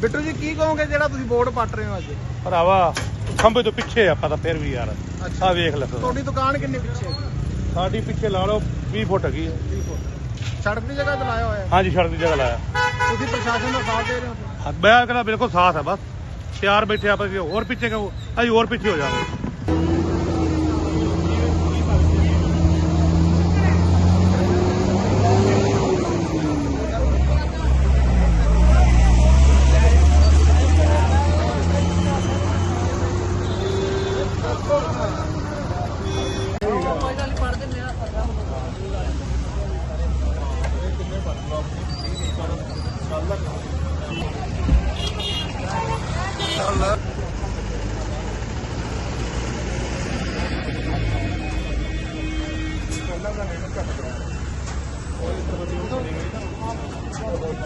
ਬਿੱਟੂ ਜੀ ਕੀ ਕਹੋਗੇ ਜਿਹੜਾ ਤੁਸੀਂ ਬੋਰਡ ਪੱਟ ਰਹੇ ਹੋ ਅੱਜ? ਭਰਾਵਾ ਖੰਭੇ ਤੋਂ ਪਿੱਛੇ ਆਪਾਂ ਤਾਂ ਫਿਰ ਵੀ ਯਾਰ। ਆ ਵੇਖ ਲੈ ਤੂੰ। ਤੁਹਾਡੀ ਦੁਕਾਨ ਕਿੰਨੇ ਪਿੱਛੇ ਹੈ? ਸਾਡੀ ਪਿੱਛੇ ਲਾ ਲਓ 20 ਫੁੱਟ ਹੈਗੀ ਹੈ 20 ਫੁੱਟ। ਸੜਕ ਦੀ ਜਗ੍ਹਾ ਤੇ ਲਾਇਆ ਹੋਇਆ ਹੈ। ਹਾਂਜੀ ਸੜਕ ਦੀ ਜਗ੍ਹਾ ਲਾਇਆ। ਤੁਸੀਂ ਪ੍ਰਸ਼ਾਸਨ ਦਾ ਸਾਥ ਦੇ ਰਹੇ ਹੋ? ਹਾਂ, ਮੈਂ ਕਹਿੰਦਾ ਬਿਲਕੁਲ ਸਾਥ ਹੈ ਬਸ। ਤਿਆਰ ਬੈਠੇ ਆਪਾਂ ਹੋਰ ਪਿੱਛੇ ਕਿਉਂ? ਅਸੀਂ ਹੋਰ ਪਿੱਛੇ ਹੋ ਜਾਵਾਂਗੇ।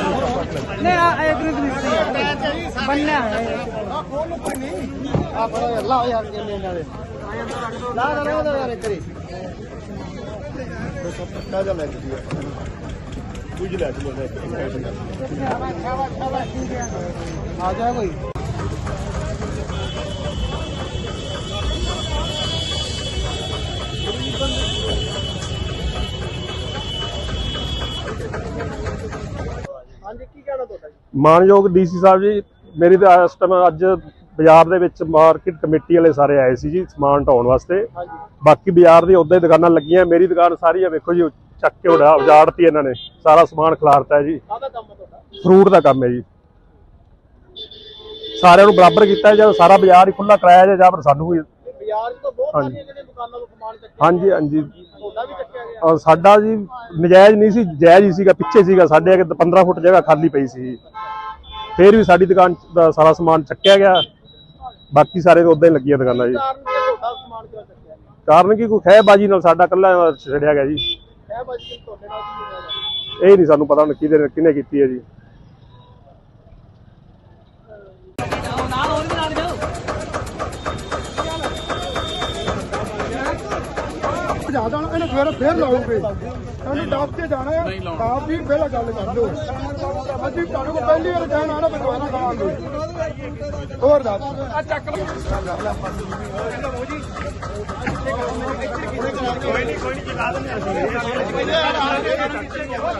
ਨਹੀਂ, ਆ ਐਗਰੀ ਨਹੀਂ ਬੰਨਿਆ ਹੈ ਆ ਫੜਾ ਲਾ ਯਾਰ ਕਿੰਨੇ ਨਾਲੇ ਲਾ ਲਾ ਉਹਦਾ ਯਾਰ ਕਰੀ ਪੱਕਾ ਜਾ ਲੈ ਜੀ ਕੁਝ ਲੈ ਚਲੋ ਲੈ ਆ ਜਾ ਕੋਈ। ਮਾਨਯੋਗ ਡੀਸੀ ਸਾਹਿਬ ਜੀ ਮੇਰੀ ਤਾਂ ਇਸ ਟਾਈਮ ਅੱਜ ਬਾਜ਼ਾਰ ਦੇ ਵਿੱਚ ਮਾਰਕੀਟ ਕਮੇਟੀ ਵਾਲੇ ਸਾਰੇ ਆਏ ਸੀ ਜੀ ਸਮਾਨ ਢਾਉਣ ਵਾਸਤੇ। ਬਾਕੀ ਬਾਜ਼ਾਰ ਦੀ ਉਦਾਂ ਹੀ ਦੁਕਾਨਾਂ ਲੱਗੀਆਂ ਮੇਰੀ ਦੁਕਾਨ ਸਾਰੀ ਆ ਵੇਖੋ ਜੀ ਚੱਕ ਕੇ ਉਡਾ ਉਜਾੜਤੀ ਇਹਨਾਂ ਨੇ ਸਾਰਾ ਸਮਾਨ ਖਿਲਾਰਤਾ ਜੀ। ਫਰੂਟ ਦਾ ਕੰਮ ਹੈ ਜੀ। ਸਾਰਿਆਂ ਨੂੰ ਬਰਾਬਰ ਕੀਤਾ ਜਾਂ ਸਾਰਾ ਬਾਜ਼ਾਰ ਹੀ ਖੁੱਲਾ ਕਰਾਇਆ ਜਾਂ ਫਿਰ ਸਾਨੂੰ ਵੀ ਬਾਜ਼ਾਰ ਤਾਂ ਬਹੁਤ। ਸਾਰੀਆਂ ਜਿਹੜੀਆਂ ਦੁਕਾਨਾਂ ਤੋਂ ਸਮਾਨ ਚੱਕਿਆ ਹਾਂਜੀ ਹਾਂਜੀ ਤੁਹਾਡਾ ਵੀ ਚੱਕਿਆ ਗਿਆ ਔਰ ਸਾਡਾ ਜੀ ਨਜਾਇਜ਼ ਨਹੀਂ ਸੀ ਜਾਇਜ਼ ਹੀ ਸੀਗਾ ਪਿੱਛੇ ਸੀਗਾ ਸਾਡੇ ਅੱਗੇ 15 ਫੁੱਟ ਜਗ੍ਹਾ ਖਾਲੀ ਪਈ ਸੀ। ਫੇਰ ਵੀ ਸਾਡੀ ਦੁਕਾਨ ਦਾ ਸਾਰਾ ਸਮਾਨ ਚੱਕਿਆ ਗਿਆ। ਬਾਕੀ ਸਾਰੇ ਉਦਾਂ ਹੀ ਲੱਗੀਆਂ ਦੁਕਾਨਾਂ ਜੀ। ਕਾਰਨ ਕੀ ਕੋਈ ਖਹਿਬਾਜੀ ਨਾਲ ਸਾਡਾ ਕੱਲਾ ਛੜਿਆ ਗਿਆ ਜੀ। ਇਹ ਨਹੀਂ ਸਾਨੂੰ ਪਤਾ ਹੁਣ ਕਿਹਦੇ ਕਿਹਨੇ ਕੀਤੀ ਹੈ ਜੀ। ਜਾਣਾ ਇਹਨੇ ਫੇਰ ਫੇਰ ਲਾਉਂਗੇ ਇਹਨੂੰ ਡਾਬ ਕੇ ਜਾਣਾ ਹੈ ਡਾਬ ਵੀ ਪਹਿਲਾਂ ਗੱਲ ਕਰ ਲਓ ਅਸੀਂ ਤੁਹਾਨੂੰ ਪਹਿਲੀ ਵਾਰ ਜਾਣਾ ਨਾ ਬਦਵਾਨਾ ਖਾਵਾਂਗੇ ਹੋਰ ਦੱਸ। ਆ ਚੱਕ ਉਹ ਪਿੱਛੇ ਕਰ ਲਓ ਪੱਟ ਕੇ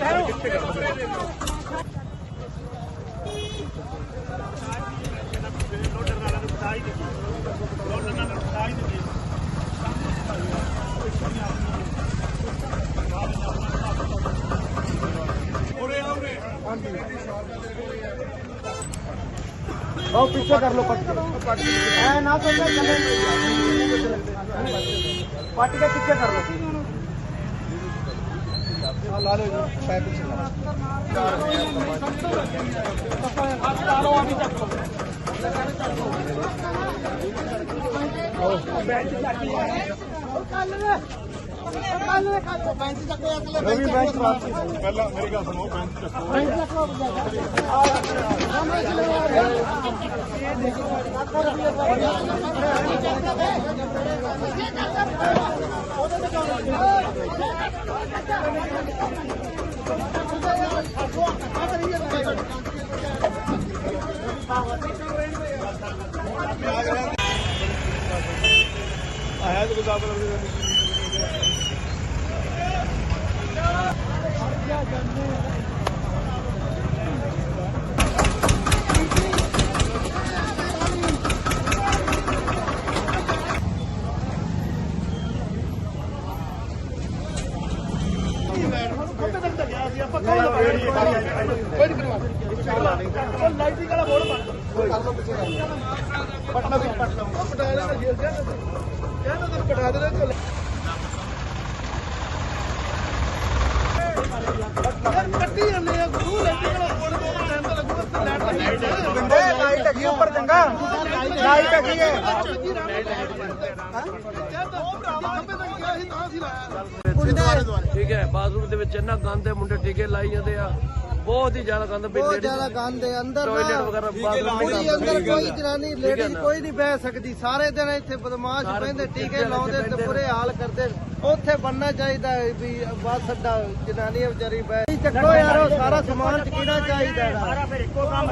ਐ ਨਾ ਤੋਂ ਚੱਲੇ ਪੱਟ ਕੇ ਪਿੱਛੇ ਕਰ ਲਓ ਆ ਲਾ ਲਓ ਜੀ ਪੈ ਪਿੱਛੇ ਲਾ ਰਵੀ ਬੈਂਚ ਪਹਿਲਾਂ ਮੇਰੀ ਗੱਲ ਸੁਣੋ ਬੈਂਚ ਚੱਕੋ ਆਇਆ ਤੇ ਗੁਜ਼ਾਰ ਪਟਨਾ ਵੀ ਪਟਨਾ। ਪਟਾਲਾ ਜੇਲ੍ਹ ਜਾਣਾ ਕਹਿੰਦਾ ਤਾਂ ਪਟਾਲਾ ਦੇ ਕੱਟੀ ਜਾਂਦੇ ਆ ਗੁਰੂ ਲਾਈਟਿੰਗ ਵਾਲਾ ਬੋਰਡ ਬਹੁਤ ਟਾਈਮ ਤਾਂ ਲੱਗੂਗਾ ਤੇ ਲਾਈਟ ਲੱਗੀ ਗੰਡੇ ਲਾਈਟ ਹੈਗੀ ਉੱਪਰ ਚੰਗਾ ਲਾਈਟ ਹੈਗੀ ਹੈ ਠੀਕ ਹੈ ਬਾਥਰੂਮ ਦੇ ਵਿੱਚ ਇੰਨਾ ਗੰਦ ਹੈ ਮੁੰਡੇ ਟੀਕੇ ਲਾਈ ਜਾਂਦੇ ਆ। ਬਹੁਤ ਹੀ ਜ਼ਿਆਦਾ ਗੰਦ ਵੀ ਬਹੁਤ ਜ਼ਿਆਦਾ ਗੰਦ ਹੈ ਅੰਦਰ ਟਾਇਲਟ ਵਗੈਰਾ ਬਾਥਰੂਮ ਅੰਦਰ ਕੋਈ ਜਨਾਨੀ ਲੇਡੀਜ਼ ਕੋਈ ਨਹੀਂ ਬਹਿ ਸਕਦੀ। ਸਾਰੇ ਦਿਨ ਇੱਥੇ ਬਦਮਾਸ਼ ਪੈਂਦੇ ਟੀਕੇ ਲਾਉਂਦੇ ਤੇ ਬੁਰੇ ਹਾਲ ਕਰਦੇ। ਉੱਥੇ ਬੰਨਣਾ ਚਾਹੀਦਾ ਵੀ ਬੱਸ ਅੱਡਾ ਜਨਾਨੀ ਵਿਚਾਰੀ ਬਹਿ ਚੱਕੋ ਯਾਰ ਉਹ ਸਾਰਾ ਸਮਾਨ ਚੱਕਣਾ ਚਾਹੀਦਾ ਹੈ ਸਾਰਾ ਫਿਰ ਇੱਕੋ ਕੰਮ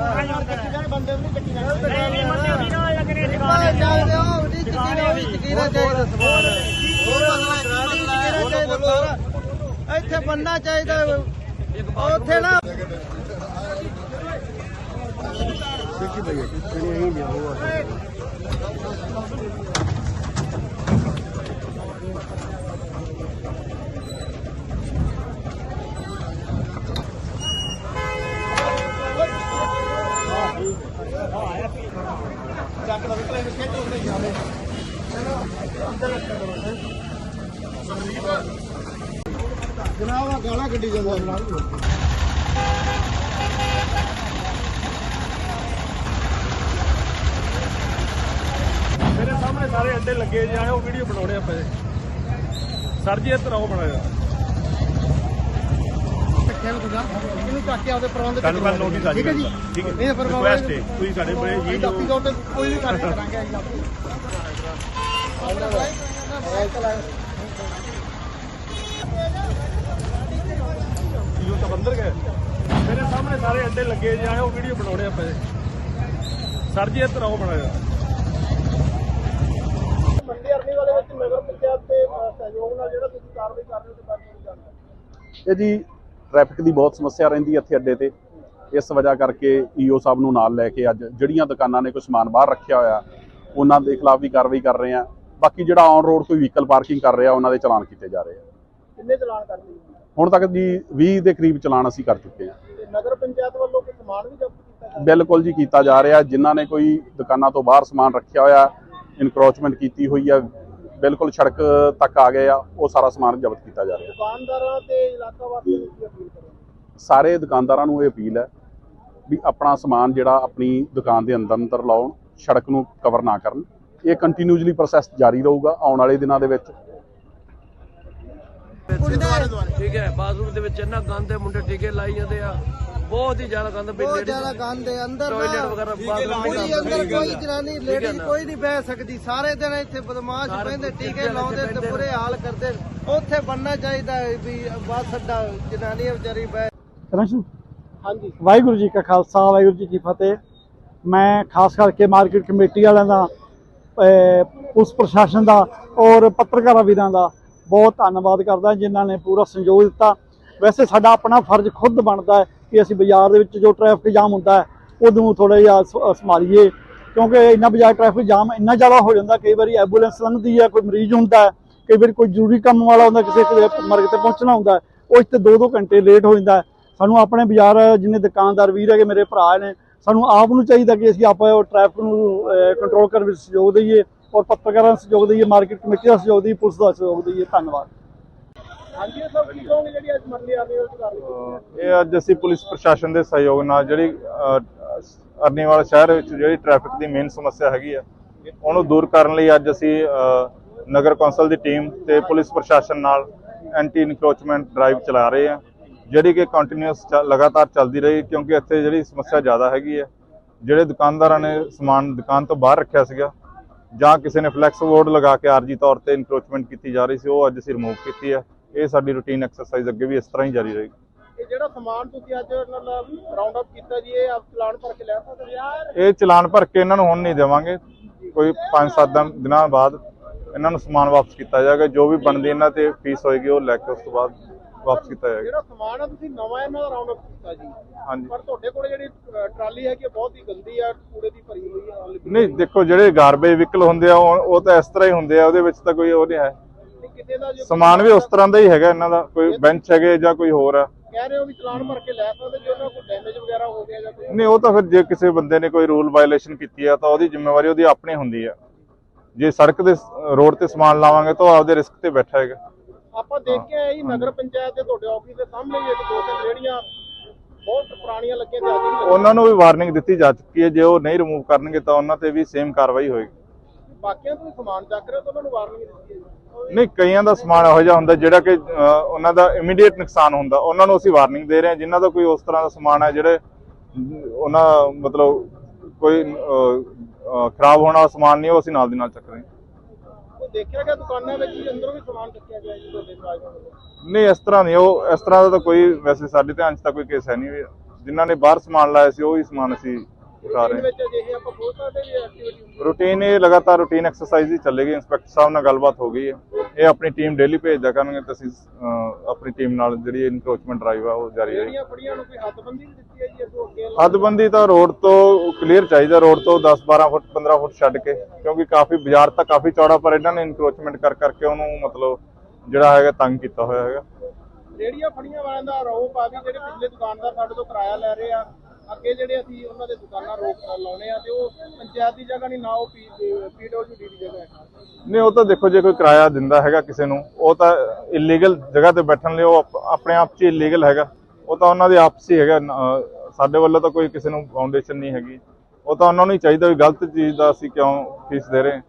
ਬੰਦੇ ਵੀ ਨਹੀਂ ਚੱਕਣਾ ਚਾਹੀਦੇ ਹੋ ਨਹੀਂ ਚੱਕਣਾ ਵੀ ਚੱਕਣਾ ਚਾਹੀਦਾ ਸਮਾਨ ਹੋਰ ਨਹੀਂ ਚੱਕਣਾ ਚਾਹੀਦਾ ਸਾਰਾ ਇੱਥੇ ਬੰਨਣਾ ਚਾਹੀਦਾ ਉੱਥੇ ਨਾ ਜਨਾਬ ਗਾਲਾਂ ਕੱਢੀ ਜਾਂਦਾ ਜਨਾਬ ਮੇਰੇ ਸਾਹਮਣੇ ਸਾਰੇ ਅੱਡੇ ਲੱਗੇ ਜਾਏ ਉਹ ਵੀਡੀਓ ਬਣਾਉਣੇ ਆਪਾਂ। ਸਰ ਜੀ ਇੱਧਰ ਆਓ ਬਣਾਇਆ। ਨੂੰ ਤੁਗਾ ਇਹਨੂੰ ਚੱਕ ਕੇ ਆਪਦੇ ਪ੍ਰਬੰਧ ਕੱਲ ਕੱਲ ਨੋਟਿਸ ਆ ਠੀਕ ਹੈ ਜੀ? ਠੀਕ ਹੈ। ਇਹ ਫਿਰ ਰਿਕੁਐਸਟ ਹੈ। ਤੁਸੀਂ ਸਾਡੇ ਬੜੇ ਜੀ ਇਹ ਜਾਤੀ ਤੌਰ ਤੇ ਕੋਈ ਵੀ ਕਾਰਜ ਕਰਾਂਗੇ ਅਸੀਂ ਯੂ ਤਾਂ ਅੰਦਰ ਗਏ। ਮੇਰੇ ਸਾਹਮਣੇ ਸਾਰੇ ਅੱਡੇ ਲੱਗੇ ਜਾਏ ਉਹ ਵੀਡੀਓ ਬਣਾਉਣੇ ਆਪਾਂ ਸਰ ਜੀ ਇੱਧਰ ਆਓ ਬਣਾਇਆ। ਮੰਡੀ ਅਰਨੀ ਵਾਲੇ ਵਿੱਚ ਨਗਰ ਪੰਚਾਇਤ ਦੇ ਅਹ, ਸਹਿਯੋਗ ਨਾਲ ਜਿਹੜਾ ਤੁਸੀਂ ਕਾਰਵਾਈ ਕਰ ਰਹੇ ਹੋ ਤੇ ਬਾਰੇ ਜਾਣਕਾਰੀ? ਇਹ ਜੀ ਟ੍ਰੈਫਿਕ ਦੀ ਬਹੁਤ ਸਮੱਸਿਆ ਰਹਿੰਦੀ ਇੱਥੇ ਅੱਡੇ ਤੇ। ਇਸ ਵਜ੍ਹਾ ਕਰਕੇ ਈਓ ਸਾਹਿਬ ਨੂੰ ਨਾਲ ਲੈ ਕੇ ਅੱਜ ਜਿਹੜੀਆਂ ਦੁਕਾਨਾਂ ਨੇ ਕੋਈ ਸਮਾਨ ਬਾਹਰ ਰੱਖਿਆ ਹੋਇਆ ਉਹਨਾਂ ਦੇ ਖਿਲਾਫ ਵੀ ਕਾਰਵਾਈ ਕਰ ਰਹੇ ਆ ਬਾਕੀ ਜਿਹੜਾ ਔਨ ਰੋਡ ਕੋਈ ਵਹੀਕਲ ਪਾਰਕਿੰਗ ਕਰ ਰਿਹਾ ਉਹਨਾਂ ਦੇ ਚਲਾਨ ਕੀਤੇ ਜਾ ਰਹੇ ਆ। ਕਿੰਨੇ ਚਲਾਨ ਕਰਦੇ ਹੋ ਹੁਣ ਤੱਕ ਜੀ 20 ਦੇ ਕਰੀਬ ਚਲਾਨ ਅਸੀਂ ਕਰ ਚੁੱਕੇ ਤੇ ਨਗਰ ਪੰਚਾਇਤ ਵੱਲੋਂ ਕੋਈ ਸਮਾਨ ਵੀ ਜ਼ਬਤ ਕੀਤਾ ਗਿਆ ਬਿਲਕੁਲ ਜੀ ਕੀਤਾ ਜਾ ਰਿਹਾ। ਜਿਨ੍ਹਾਂ ਨੇ ਕੋਈ ਦੁਕਾਨਾਂ ਤੋਂ ਬਾਹਰ ਸਮਾਨ ਰੱਖਿਆ ਹੋਇਆ ਇਨਕਰੋਚਮੈਂਟ ਕੀਤੀ ਹੋਈ ਆ ਬਿਲਕੁਲ ਸੜਕ ਤੱਕ ਆ ਗਏ ਆ ਉਹ ਸਾਰਾ ਸਮਾਨ ਜ਼ਬਤ ਕੀਤਾ ਜਾ ਰਿਹਾ। ਦੁਕਾਨਦਾਰਾਂ ਤੇ ਇਲਾਕਾ ਵਾਸੀਆਂ ਨੂੰ ਕੀ ਅਪੀਲ ਕਰੋਗੇ? ਸਾਰੇ ਦੁਕਾਨਦਾਰਾਂ ਨੂੰ ਇਹ ਅਪੀਲ ਹੈ ਵੀ ਆਪਣਾ ਸਮਾਨ ਜਿਹੜਾ ਆਪਣੀ ਦੁਕਾਨ ਦੇ ਅੰਦਰ ਅੰਦਰ ਲਾਉਣ ਸੜਕ ਨੂੰ ਕਵਰ ਨਾ ਕਰਨ। ਇਹ ਕੰਟੀਨਿਊਸਲੀ ਪ੍ਰੋਸੈਸ ਜਾਰੀ ਰਹੂਗਾ ਆਉਣ ਵਾਲੇ ਦਿਨਾਂ ਦੇ ਵਿੱਚ। ਠੀਕ ਹੈ ਬਾਥਰੂਮ ਦੇ ਵਿੱਚ ਇੰਨਾ ਗੰਦ ਹੈ ਮੁੰਡੇ ਟੀਕੇ ਲਾਈ ਜਾਂਦੇ ਆ। ਬਹੁਤ ਹੀ ਜ਼ਿਆਦਾ ਗੰਦ ਬਹੁਤ ਜ਼ਿਆਦਾ ਗੰਦ ਹੈ ਅੰਦਰ ਟਾਇਲਟ ਵਗੈਰਾ ਅੰਦਰ ਕੋਈ ਜਨਾਨੀ ਲੇਡੀਜ਼ ਕੋਈ ਨਹੀਂ ਬਹਿ ਸਕਦੀ। ਸਾਰੇ ਦਿਨ ਇੱਥੇ ਬਦਮਾਸ਼ ਪੈਂਦੇ ਟੀਕੇ ਲਾਉਂਦੇ ਤੇ ਬੁਰੇ ਹਾਲ ਕਰਦੇ ਉੱਥੇ ਬੰਨਣਾ ਚਾਹੀਦਾ ਵੀ ਬੱਸ ਅੱਡਾ ਜਨਾਨੀ ਵਿਚਾਰੀ ਬਹਿ ਰੰਸ਼ੂ? ਹਾਂਜੀ। ਵਾਹਿਗੁਰੂ ਜੀ ਕਾ ਖਾਲਸਾ ਵਾਹਿਗੁਰੂ ਜੀ ਕੀ ਫਤਿਹ। ਮੈਂ ਖਾਸ ਕਰਕੇ ਮਾਰਕੀਟ ਕਮੇਟੀ ਵਾਲਿਆਂ ਦਾ ਪੁਲਿਸ ਪ੍ਰਸ਼ਾਸਨ ਦਾ ਔਰ ਪੱਤਰਕਾਰਾਂ ਵੀਰਾਂ ਦਾ ਬਹੁਤ ਧੰਨਵਾਦ ਕਰਦਾ ਜਿਨ੍ਹਾਂ ਨੇ ਪੂਰਾ ਸਹਿਯੋਗ ਦਿੱਤਾ। ਵੈਸੇ ਸਾਡਾ ਆਪਣਾ ਫਰਜ਼ ਖੁਦ ਬਣਦਾ ਹੈ ਕਿ ਅਸੀਂ ਬਾਜ਼ਾਰ ਦੇ ਵਿੱਚ ਜੋ ਟ੍ਰੈਫਿਕ ਜਾਮ ਹੁੰਦਾ ਹੈ ਉਹਨੂੰ ਥੋੜਾ ਜਿਹਾ ਸੰਭਾਲੀਏ। ਕਿਉਂਕਿ ਇੰਨਾ ਬਾਜ਼ਾਰ ਟ੍ਰੈਫਿਕ ਜਾਮ ਇੰਨਾ ਜ਼ਿਆਦਾ ਹੋ ਜਾਂਦਾ ਕਈ ਵਾਰੀ ਐਂਬੂਲੈਂਸ ਲੰਘਦੀ ਹੈ ਕੋਈ ਮਰੀਜ਼ ਹੁੰਦਾ ਕਈ ਵਾਰੀ ਕੋਈ ਜ਼ਰੂਰੀ ਕੰਮ ਵਾਲਾ ਹੁੰਦਾ ਕਿਸੇ ਮਰਗ ਤੇ ਪਹੁੰਚਣਾ ਹੁੰਦਾ ਹੈ, ਉਹ ਇੱਥੇ 2-2 ਘੰਟੇ ਲੇਟ ਹੋ ਜਾਂਦਾ ਸਾਨੂੰ ਆਪਣੇ ਬਾਜ਼ਾਰ ਜਿੰਨੇ ਦੁਕਾਨਦਾਰ ਵੀਰ ਹੈਗੇ ਮੇਰੇ ਭਰਾ ਨੇ ਸਾਨੂੰ ਆਪ ਨੂੰ ਚਾਹੀਦਾ ਕਿ ਅਸੀਂ ਆਪ ਟ੍ਰੈਫਿਕ ਨੂੰ ਕੰਟਰੋਲ ਕਰਨ ਵਿੱਚ ਸਹਿਯੋਗ ਦਈਏ ਔਰ ਪੱਤਰਕਾਰਾਂ ਦਾ ਸਹਿਯੋਗ ਦਈਏ ਮਾਰਕੀਟ ਕਮੇਟੀ ਦਾ ਸਹਿਯੋਗ ਦਈਏ ਪੁਲਿਸ ਦਾ ਸਹਿਯੋਗ ਦਈਏ। ਧੰਨਵਾਦ। ਹਾਂਜੀ ਇਹ ਸਭ ਕੀ ਕਹੋਗੇ ਜਿਹੜੀ ਅੱਜ ਮੰਡੀ ਅਰਨੀ ਵਾਲੇ ਚ ਕਾਰਵਾਈ ਇਹ ਅੱਜ ਅਸੀਂ ਪੁਲਿਸ ਪ੍ਰਸ਼ਾਸਨ ਦੇ ਸਹਿਯੋਗ ਨਾਲ ਜਿਹੜੀ ਅਹ, ਅਰਨੀਵਾਲ ਸ਼ਹਿਰ ਵਿੱਚ ਜਿਹੜੀ ਟ੍ਰੈਫਿਕ ਦੀ ਮੇਨ ਸਮੱਸਿਆ ਹੈਗੀ ਆ ਉਹਨੂੰ ਦੂਰ ਕਰਨ ਲਈ ਅੱਜ ਅਸੀਂ ਨਗਰ ਕੌਂਸਲ ਦੀ ਟੀਮ ਤੇ ਪੁਲਿਸ ਪ੍ਰਸ਼ਾਸਨ ਨਾਲ ਐਂਟੀ ਇਨਕਰੋਚਮੈਂਟ ਡਰਾਈਵ ਚਲਾ ਰਹੇ ਆ ਜਿਹੜੀ ਕਿ ਕੰਟੀਨਿਊਸ ਲਗਾਤਾਰ ਚੱਲਦੀ ਰਹੀ ਕਿਉਂਕਿ ਇੱਥੇ ਜਿਹੜੀ ਸਮੱਸਿਆ ਜ਼ਿਆਦਾ ਹੈਗੀ ਹੈ ਜਿਹੜੇ ਦੁਕਾਨਦਾਰਾਂ ਨੇ ਸਮਾਨ ਦੁਕਾਨ ਤੋਂ ਬਾਹਰ ਰੱਖਿਆ ਸੀਗਾ ਜਾਂ ਕਿਸੇ ਨੇ ਫਲੈਕਸ ਬੋਰਡ ਲਗਾ ਕੇ ਆਰਜੀ ਤੌਰ ਤੇ ਇਨਕਰੋਚਮੈਂਟ ਕੀਤੀ ਜਾ ਰਹੀ ਸੀ ਉਹ ਅੱਜ ਅਸੀਂ ਰਿਮੂਵ ਕੀਤੀ ਹੈ ਇਹ ਸਾਡੀ ਰੂਟੀਨ ਐਕਸਰਸਾਈਜ਼ ਅੱਗੇ ਵੀ ਇਸ ਤਰ੍ਹਾਂ ਹੀ ਜਾਰੀ ਰਹੇਗੀ। ਇਹ ਜਿਹੜਾ ਸਮਾਨ ਤੁਸੀਂ ਅੱਜ ਨਾਲ ਰਾਉਂਡ ਅਪ ਕੀਤਾ ਜੀ ਇਹ ਆਪ ਚਲਾਨ ਭਰ ਕੇ ਲੈ ਸਕਦੇ ਹੋ ਯਾਰ? ਇਹ ਚਲਾਨ ਭਰ ਕੇ ਇਹਨਾਂ ਨੂੰ ਹੁਣ ਨਹੀਂ ਦੇਵਾਂਗੇ। ਕੋਈ 5-7 ਦਿਨਾਂ ਬਾਅਦ ਇਹਨਾਂ ਨੂੰ ਸਮਾਨ ਵਾਪਸ ਕੀਤਾ ਜਾਏਗਾ। ਜੋ ਵੀ ਬਣਦੀ ਇਹਨਾਂ ਤੇ ਫੀਸ ਹੋਏਗੀ ਉਹ ਲੈ ਕੇ ਉਸ ਤੋਂ ਬਾਅਦ ਵਾਪਸ ਕੀਤਾ ਜਾਏਗਾ। ਜਿਹੜਾ ਸਮਾਨ ਆ ਤੁਸੀਂ ਨਵਾਂ ਇਹਨਾਂ ਦਾ ਰਾਉਂਡ ਅਪ ਕੀਤਾ ਜੀ। ਹਾਂਜੀ। ਪਰ ਤੁਹਾਡੇ ਕੋਲ ਜਿਹੜੀ ਟਰਾਲੀ ਹੈਗੀ ਆ, ਬਹੁਤ ਹੀ ਗੰਦੀ ਆ ਕੂੜੇ ਦੀ ਭਰੀ ਹੋਈ ਆ। ਨਹੀਂ ਦੇਖੋ ਜਿਹੜੇ ਗਾਰਬੇਜ ਵਹੀਕਲ ਹੁੰਦੇ ਆ ਉਹ ਉਹ ਤਾਂ ਇਸ ਤਰ੍ਹਾਂ ਹੀ ਹੁੰਦੇ ਆ ਉਹਦੇ ਵਿੱਚ ਤਾਂ ਕੋਈ ਉਹ ਨਹੀਂ ਹੈ। ਜੇ ਸਮਾਨ ਵੀ ਉਸ ਤਰ੍ਹਾਂ ਦਾ ਹੀ ਹੈਗਾ ਇਹਨਾਂ ਦਾ ਕੋਈ ਬੈਂਚ ਹੈਗੇ ਜਾਂ ਕੋਈ ਹੋਰ ਆ ਕਹਿ ਰਹੇ ਹੋ ਵੀ ਚਲਾਨ ਭਰ ਕੇ ਲੈ ਸਕਦੇ ਜੇ ਉਹਨਾਂ ਕੋਲ ਡੈਮੇਜ ਵਗੈਰਾ ਹੋ ਗਿਆ ਜਾਂ ਕੋਈ ਨਹੀਂ ਉਹ ਤਾਂ ਫਿਰ ਜੇ ਕਿਸੇ ਬੰਦੇ ਨੇ ਕੋਈ ਰੂਲ ਵਾਇਲੇਸ਼ਨ ਕੀਤੀ ਆ ਤਾਂ ਉਹਦੀ ਜ਼ਿੰਮੇਵਾਰੀ ਉਹਦੀ ਆਪਣੀ ਹੁੰਦੀ ਆ। ਜੇ ਸੜਕ ਦੇ ਰੋਡ ਤੇ ਸਮਾਨ ਲਾਵਾਂਗੇ ਤਾਂ ਉਹ ਆਪਦੇ ਰਿਸਕ ਤੇ ਬੈਠਾ ਹੈਗਾ। ਆਪਾਂ ਦੇਖ ਕੇ ਆਏ ਜੀ ਨਗਰ ਪੰਚਾਇਤ ਦੇ ਤੁਹਾਡੇ ਆਫਿਸ ਦੇ ਸਾਹਮਣੇ ਹੀ ਇੱਕ ਦੋ ਤਿੰਨ ਰੇੜੀਆਂ ਬਹੁਤ ਪੁਰਾਣੀਆਂ ਲੱਗੀਆਂ ਤੇ ਅੱਜ ਵੀ ਲੱਗੀਆਂ। ਉਹਨਾਂ ਨੂੰ ਵੀ ਵਾਰਨਿੰਗ ਦਿੱਤੀ ਜਾ ਚੁੱਕੀ ਹੈ ਜੇ ਉਹ ਨਹੀਂ ਰਿਮੂਵ ਕਰਨਗੇ ਤਾਂ ਉਹਨਾਂ ਤੇ ਵੀ ਸੇਮ ਕਾਰਵਾਈ ਹੋਏਗੀ। ਬਾਕੀਆਂ ਤੋਂ ਵੀ ਸਮਾਨ ਚੱਕ ਰਹੇ ਹੋ ਤਾਂ ਉਹਨਾਂ ਨੂੰ ਵਾਰਨਿੰਗ ਦਿੱਤੀ ਹੈ ਜੀ। ਨਹੀਂ ਕਈਆਂ ਦਾ ਸਮਾਨ ਇਹੋ ਜਿਹਾ ਹੁੰਦਾ ਜਿਹੜਾ ਕਿ ਅਹ, ਉਹਨਾਂ ਦਾ ਇਮੀਡੀਏਟ ਨੁਕਸਾਨ ਹੁੰਦਾ। ਉਹਨਾਂ ਨੂੰ ਅਸੀਂ ਵਾਰਨਿੰਗ ਦੇ ਰਹੇ ਹਾਂ। ਜਿਨ੍ਹਾਂ ਦਾ ਕੋਈ ਉਸ ਤਰ੍ਹਾਂ ਦਾ ਸਮਾਨ ਹੈ ਜਿਹੜੇ ਅਮ, ਉਹਨਾਂ ਮਤਲਬ ਕੋਈ ਅਹ, ਅਹ, ਖਰਾਬ ਹੋਣ ਵਾਲਾ ਸਮਾਨ ਨਹੀਂ ਉਹ ਅਸੀਂ ਨਾਲ ਦੀ ਨਾਲ ਚੱਕ ਰਹੇ ਹਾਂ। ਕੋਈ ਦੇਖਿਆ ਗਿਆ ਦੁਕਾਨਾਂ ਵਿੱਚ ਵੀ ਅੰਦਰੋਂ ਵੀ ਸਮਾਨ ਚੱਕਿਆ ਗਿਆ ਜੀ ਤੁਹਾਡੇ ਮੁਲਾਜ਼ਮਾਂ ਵੱਲੋਂ? ਨਹੀਂ ਇਸ ਤਰ੍ਹਾਂ ਨਹੀਂ। ਉਹ ਇਸ ਤਰ੍ਹਾਂ ਦਾ ਤਾਂ ਕੋਈ ਵੈਸੇ ਸਾਡੇ ਧਿਆਨ 'ਚ ਤਾਂ ਕੋਈ ਕੇਸ ਹੈ ਨਹੀਂ ਵੀ ਜਿਨ੍ਹਾਂ ਨੇ ਬਾਹਰ ਸਮਾਨ ਲਾਇਆ ਸੀ ਉਹ ਹੀ ਸਮਾਨ ਅਸੀਂ ਉਠਾ ਰਹੇ ਇਹਦੇ ਵਿੱਚ ਅਜਿਹੇ ਆਪਾਂ ਖੋਲ ਸਕਦੇ ਵੀ ਐਕਟੀਵਿਟੀ ਹਾਂ। ਰੂਟੀਨ ਇਹ ਲਗਾਤਾਰ ਰੂਟੀਨ ਐਕਸਰਸਾਈਜ਼ ਹੀ ਚੱਲੇਗੀ। ਇੰਸਪੈਕਟਰ ਸਾਹਿਬ ਨਾਲ ਗੱਲਬਾਤ ਹੋ ਗਈ ਹੈ। ਇਹ ਆਪਣੀ ਟੀਮ ਡੇਲੀ ਭੇਜਦਾ ਕਰਨਗੇ। ਤੇ ਅਸੀਂ ਅਹ, ਆਪਣੀ ਟੀਮ ਨਾਲ ਜਿਹੜੀ ਇਨਕਰੋਚਮੈਂਟ ਡਰਾਈਵ ਆ ਉਹ ਜਾਰੀ ਰਹੇਗੀ। ਜਿਹੜੀਆਂ ਫੜੀਆਂ ਨੂੰ ਕੋਈ ਹੱਦਬੰਦੀ ਵੀ ਦਿੱਤੀ ਹੈ ਜੀ ਅੱਗੋਂ ਅੱਗੇ ਹੱਦਬੰਦੀ ਤਾਂ ਰੋਡ ਤੋਂ ਕਲੀਅਰ ਚਾਹੀਦਾ। ਰੋਡ ਤੋਂ 10 12 ਫੁੱਟ 15 ਫੁੱਟ ਛੱਡ ਕੇ। ਕਿਉਂਕਿ ਕਾਫੀ ਬਾਜ਼ਾਰ ਤਾਂ ਕਾਫੀ ਚੌੜਾ ਪਰ ਇਹਨਾਂ ਨੇ ਇਨਕਰੋਚਮੈਂਟ ਕਰ ਕਰਕੇ ਉਹਨੂੰ ਮਤਲਬ ਜਿਹੜਾ ਹੈਗਾ ਤੰਗ ਕੀਤਾ ਹੋਇਆ ਹੈਗਾ। ਰੇੜੀਆਂ ਫੜੀਆਂ ਵਾਲਿਆਂ ਦਾ ਆਰੋਪ ਆ ਵੀ ਜਿਹੜੇ ਪਿਛਲੇ ਦੁਕਾਨਦਾਰ ਸਾਡੇ ਤੋਂ ਕਿਰਾਇਆ ਲੈ ਰਹੇ ਆ ਅੱਗੇ ਜਿਹੜੇ ਅਸੀਂ ਉਹਨਾਂ ਦੇ ਦੁਕਾਨਾਂ ਰੋਕ ਲਾਉਣੇ ਆ ਤੇ ਉਹ ਪੰਚਾਇਤ ਦੀ ਜਗ੍ਹਾ ਨਹੀਂ, ਨਾ ਉਹ ਪੀਡਬਲਯੂਡੀ ਦੀ ਜਗ੍ਹਾ ਹੈ। ਨਹੀਂ, ਉਹ ਤਾਂ ਦੇਖੋ, ਜੇ ਕੋਈ ਕਿਰਾਇਆ ਦਿੰਦਾ ਹੈਗਾ ਕਿਸੇ ਨੂੰ, ਉਹ ਤਾਂ ਇਲੀਗਲ ਜਗ੍ਹਾ ਤੇ ਬੈਠਣ ਲਈ ਉਹ ਆਪਣੇ ਆਪ 'ਚ ਇਲੀਗਲ ਹੈਗਾ। ਉਹ ਤਾਂ ਉਹਨਾਂ ਦੇ ਆਪਸੀ ਹੈਗਾ ਸਾਡੇ ਵੱਲੋਂ ਤਾਂ ਕੋਈ ਕਿਸੇ ਨੂੰ ਫਾਊਂਡੇਸ਼ਨ ਨਹੀਂ ਹੈਗੀ। ਉਹ ਤਾਂ ਉਹਨਾਂ ਨੂੰ ਹੀ ਚਾਹੀਦਾ ਵੀ ਗਲਤ ਚੀਜ਼ ਦਾ ਅਸੀਂ ਕਿਉਂ ਫੀਸ ਦੇ ਰਹੇ ਹਾਂ।